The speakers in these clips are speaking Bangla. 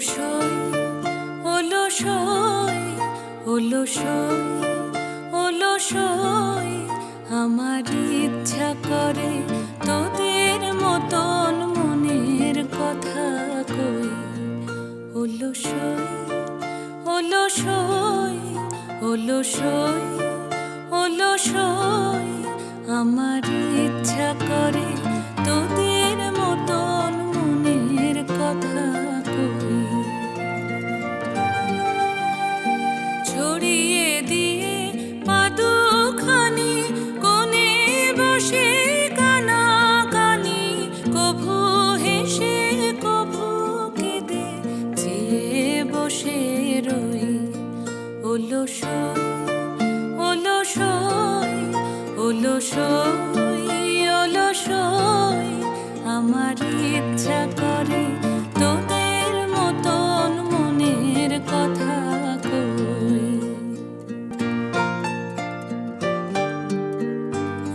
সই ওলো সই ওলো সই ওলো সই আমার ইচ্ছা করে তোদের মতন মনের কথা কই। ওলো সই ওলো বসে রই। ওলো সই ওলো সই, ওলো ওলো আমার ইচ্ছা করে তোদের মতন মনের কথা কই।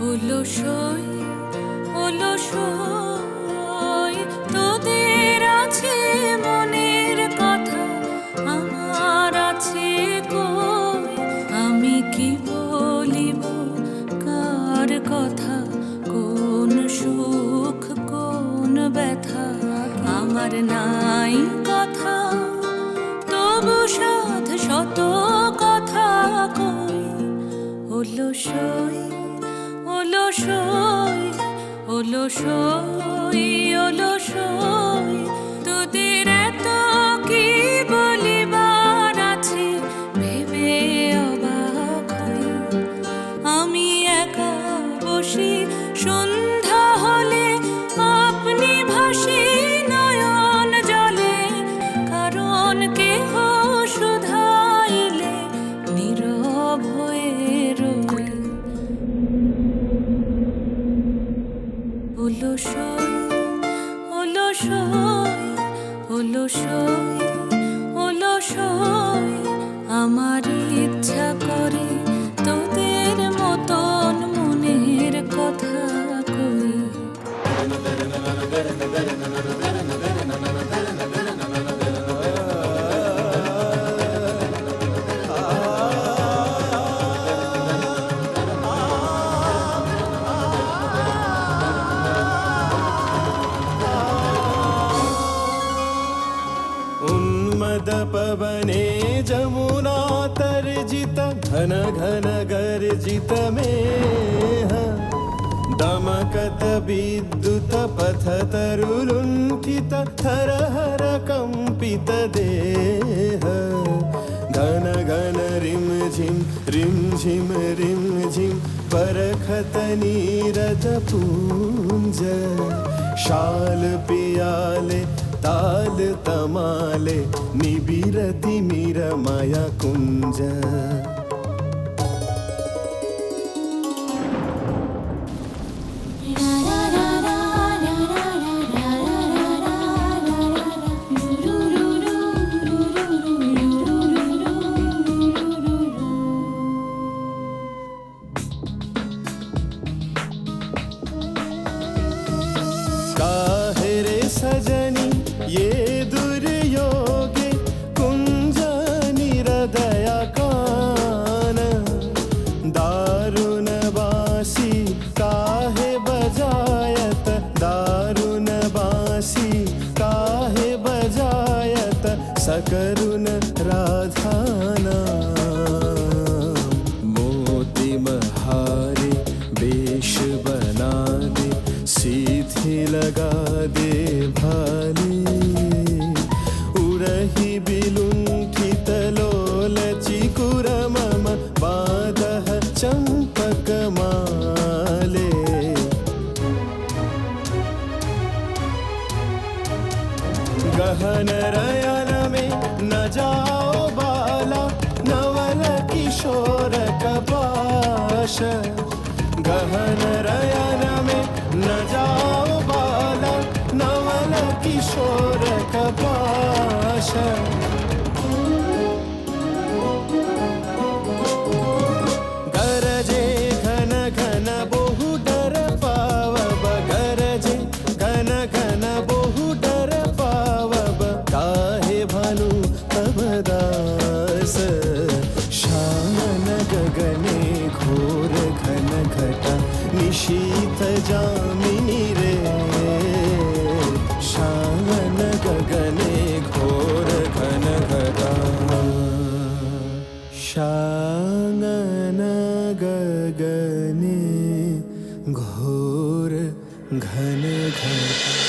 ওলো সই আমার নাই কথা, তবু সাধ শত কথা কই? হলো সই ওলো সই ওলো সই ওলো সই। ওলো সই ওলো उन्मदपवने जमुना तर्जित घन घन गर्जित मेह। दमकत विद्युत पथ तरुलुण्ठित हर हर कम्पित देह। घन घन झिम, रिम झिम रिम झिम, परखत नीरद पूञ्ज शाल पियाले ताल तमाले निबिरति निरमय कुञ्ज गहन रयन में न जाओ बाला, नवल किशोर कपाश। गहन रयन में न जाओ बाला, नवल किशोर कपाश। जामिनी रे। शान गगने घोर घन घटा शानन गगने घोर घन घटा